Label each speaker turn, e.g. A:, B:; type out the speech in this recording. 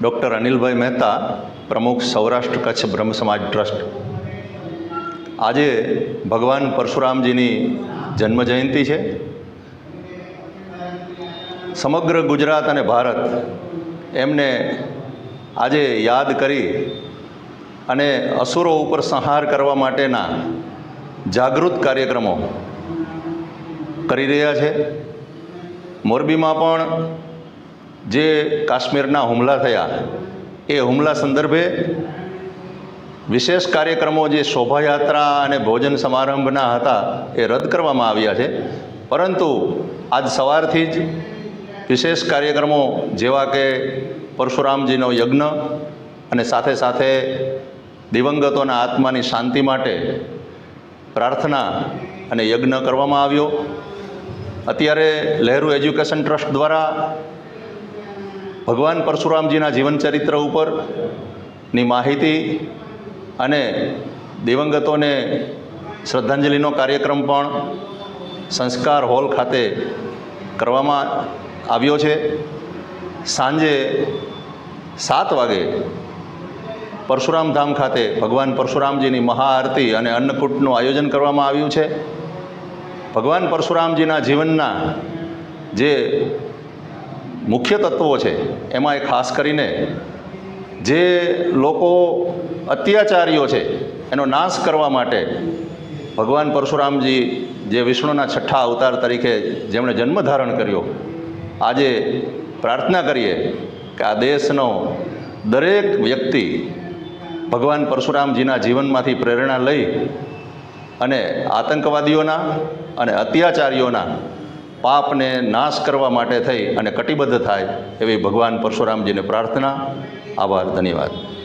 A: Doctor અનિલભાઈ મહેતા પ્રમુખ સૌરાષ્ટ્ર કચ્છ બ્રહ્મ સમાજ ટ્રસ્ટ આજે ભગવાન પરશુરામજીની જન્મજયંતિ છે સમગ્ર ગુજરાત અને ભારત એમને આજે યાદ કરી અને અસુરો ઉપર સંહાર કરવા માટેના જાગૃત કાર્યક્રમો કરી રહ્યા છે મોરબીમાં પણ જે કાશ્મીરના હુમલા થયા, એ હુમલા સંદર્ભે વિશેષ કાર્યક્રમો જે શોભાયાત્રા અને ભોજન સમારંભના હતા, એ રદ કરવામાં આવ્યા છે. પરંતુ આજ સવારથી જ વિશેષ કાર્યક્રમો જેવા કે પરશુરામજીનો યજ્ઞ અને સાથે સાથે દિવંગતોના આત્માની શાંતિ માટે પ્રાર્થના અને યજ્ઞ કરવામાં આવ્યો. અત્યારે લહેરુ એજ્યુકેશન ટ્રસ્ટ દ્વારા ભગવાન પરશુરામજીના જીવનચરિત્ર ઉપરની માહિતી અને દિવંગતોને શ્રદ્ધાંજલિનો કાર્યક્રમ પણ સંસ્કાર હોલ ખાતે કરવામાં આવ્યો છે. સાંજે સાત વાગે પરશુરામ ધામ ખાતે ભગવાન પરશુરામજીની મહાઆરતી અને અન્નકૂટનું આયોજન કરવામાં આવ્યું છે. ભગવાન પરશુરામજીના જીવનના જે મુખ્ય તત્વો છે. એમાં એ ખાસ કરીને જે લોકો અત્યાચારીઓ છે, એનો નાશ કરવા માટે ભગવાન પરશુરામજી જે વિષ્ણુના છઠ્ઠા અવતાર તરીકે જેમણે જન્મ ધારણ કર્યો, આજે પ્રાર્થના કરીએ કે આ દેશનો દરેક વ્યક્તિ ભગવાન પરશુરામજીના જીવનમાંથી પ્રેરણા લઈ અને આતંકવાદીઓના અને અત્યાચારીઓના પાપને નાશ કરવા માટે થઈ અને કટિબદ્ધ થાય એવી ભગવાન પરશુરામજીને પ્રાર્થના આભાર ધન્યવાદ.